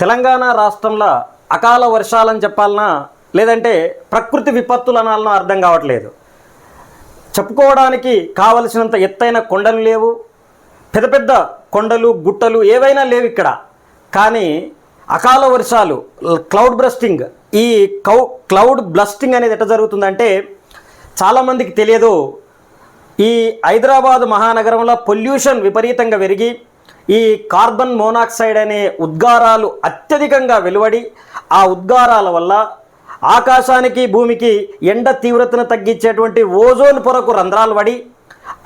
తెలంగాణ రాష్ట్రంలో అకాల వర్షాలని చెప్పాలన్నా లేదంటే ప్రకృతి విపత్తులు అనాలనో అర్థం కావట్లేదు. చెప్పుకోవడానికి కావలసినంత ఎత్తైన కొండలు లేవు. పెద్ద పెద్ద కొండలు గుట్టలు ఏవైనా లేవు ఇక్కడ. కానీ అకాల వర్షాలు క్లౌడ్ బ్రస్టింగ్ ఈ కౌ క్లౌడ్ బ్లస్టింగ్ అనేది ఎట్లా జరుగుతుందంటే చాలామందికి తెలియదు. ఈ హైదరాబాద్ మహానగరంలో పొల్యూషన్ విపరీతంగా పెరిగి ఈ కార్బన్ మోనాక్సైడ్ అనే ఉద్గారాలు అత్యధికంగా వెలువడి ఆ ఉద్గారాల వల్ల ఆకాశానికి భూమికి ఎండ తీవ్రతను తగ్గించేటువంటి ఓజోన్ పొరకు రంధ్రాలు పడి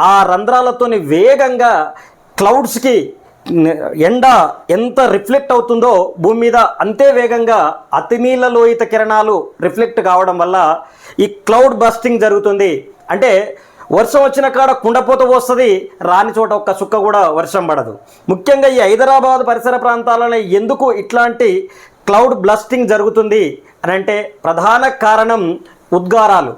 ఆ రంధ్రాలతోని వేగంగా క్లౌడ్స్కి ఎండ ఎంత రిఫ్లెక్ట్ అవుతుందో భూమి మీద అంతే వేగంగా అతినీల లోహిత కిరణాలు రిఫ్లెక్ట్ కావడం వల్ల ఈ క్లౌడ్ బస్టింగ్ జరుగుతుంది. అంటే వర్షం వచ్చిన కాడ కుండపోత వస్తుంది రాని చోట ఒక్క చుక్క కూడా వర్షం పడదు. ముఖ్యంగా ఈ హైదరాబాద్ పరిసర ప్రాంతాలలో ఎందుకు ఇట్లాంటి క్లౌడ్ బ్లస్టింగ్ జరుగుతుంది అని అంటే ప్రధాన కారణం ఉద్గారాలు.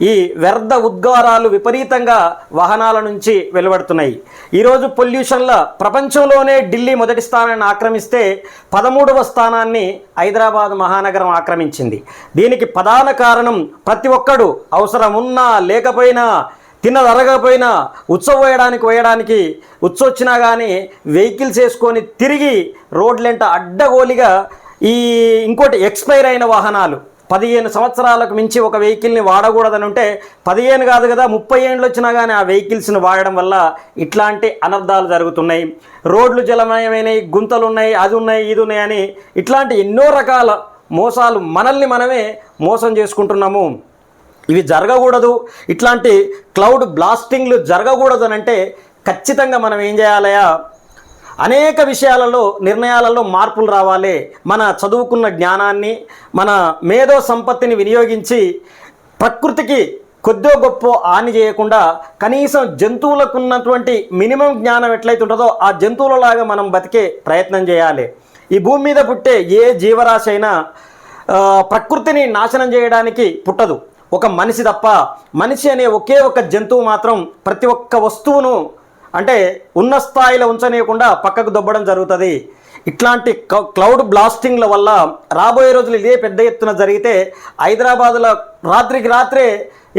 ఈ వ్యర్థ ఉద్గారాలు విపరీతంగా వాహనాల నుంచి వెలువడుతున్నాయి. ఈరోజు పొల్యూషన్లో ప్రపంచంలోనే ఢిల్లీ మొదటి స్థానాన్ని ఆక్రమిస్తే పదమూడవ స్థానాన్ని హైదరాబాద్ మహానగరం ఆక్రమించింది. దీనికి ప్రధాన కారణం ప్రతి ఒక్కడు అవసరం ఉన్నా లేకపోయినా తినదరగకపోయినా ఉత్సవం వేయడానికి వేయడానికి ఉత్సొచ్చినా కానీ వెహికల్స్ వేసుకొని తిరిగి రోడ్లెంట అడ్డగోలిగా ఈ ఇంకోటి ఎక్స్పైర్ అయిన వాహనాలు. పదిహేను సంవత్సరాలకు మించి ఒక వెహికల్ని వాడకూడదని ఉంటే పదిహేను కాదు కదా ముప్పై ఏళ్ళు వచ్చినా కానీ ఆ వెహికల్స్ని వాడడం వల్ల ఇట్లాంటి అనర్థాలు జరుగుతున్నాయి. రోడ్లు జలమయమైనవి గుంతలు ఉన్నాయి అది ఉన్నాయి ఇది ఉన్నాయి అని ఇట్లాంటి ఎన్నో రకాల మోసాలు మనల్ని మనమే మోసం చేసుకుంటున్నాము. ఇవి జరగకూడదు. ఇట్లాంటి క్లౌడ్ బ్లాస్టింగ్లు జరగకూడదు అని అంటే ఖచ్చితంగా మనం ఏం చేయాలయా అనేక విషయాలలో నిర్ణయాలలో మార్పులు రావాలి. మన చదువుకున్న జ్ఞానాన్ని మన మేధో సంపత్తిని వినియోగించి ప్రకృతికి కొద్దో గొప్ప హాని చేయకుండా కనీసం జంతువులకు ఉన్నటువంటి మినిమం జ్ఞానం ఎట్లయితే ఉంటుందో ఆ జంతువులలాగా మనం బతికే ప్రయత్నం చేయాలి. ఈ భూమి మీద పుట్టే ఏ జీవరాశి అయినా ప్రకృతిని నాశనం చేయడానికి పుట్టదు. ఒక మనిషి తప్ప మనిషి అనే ఒకే ఒక జంతువు మాత్రం ప్రతి ఒక్క వస్తువును అంటే ఉన్న స్థాయిలో ఉంచనీయకుండా పక్కకు దొబ్బడం జరుగుతుంది. ఇట్లాంటి క్లౌడ్ బ్లాస్టింగ్ల వల్ల రాబోయే రోజులు ఇదే పెద్ద ఎత్తున జరిగితే హైదరాబాద్లో రాత్రికి రాత్రే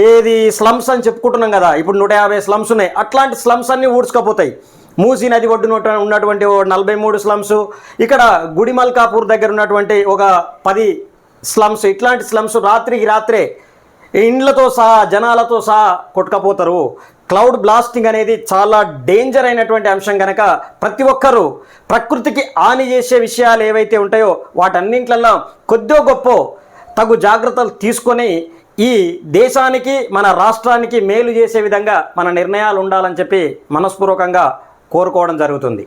ఏది స్లమ్స్ అని చెప్పుకుంటున్నాం కదా ఇప్పుడు నూట యాభై స్లమ్స్ ఉన్నాయి. అట్లాంటి స్లమ్స్ అన్నీ ఊడ్చుకపోతాయి. మూసీ నది ఒడ్డున ఉన్నటువంటి ఓ నలభై మూడు స్లమ్స్ ఇక్కడ గుడిమల్కాపూర్ దగ్గర ఉన్నటువంటి ఒక పది స్లమ్స్ ఇట్లాంటి స్లమ్స్ రాత్రికి రాత్రే ఇండ్లతో సహా జనాలతో సహా కొట్టుకపోతారు. క్లౌడ్ బ్లాస్టింగ్ అనేది చాలా డేంజర్ అయినటువంటి అంశం కనుక ప్రతి ఒక్కరూ ప్రకృతికి హాని చేసే విషయాలు ఏవైతే ఉంటాయో వాటన్నింటిలో కొద్దో గొప్ప తగు జాగ్రత్తలు తీసుకొని ఈ దేశానికి మన రాష్ట్రానికి మేలు చేసే విధంగా మన నిర్ణయాలు ఉండాలని చెప్పి మనస్పూర్వకంగా కోరుకోవడం జరుగుతుంది.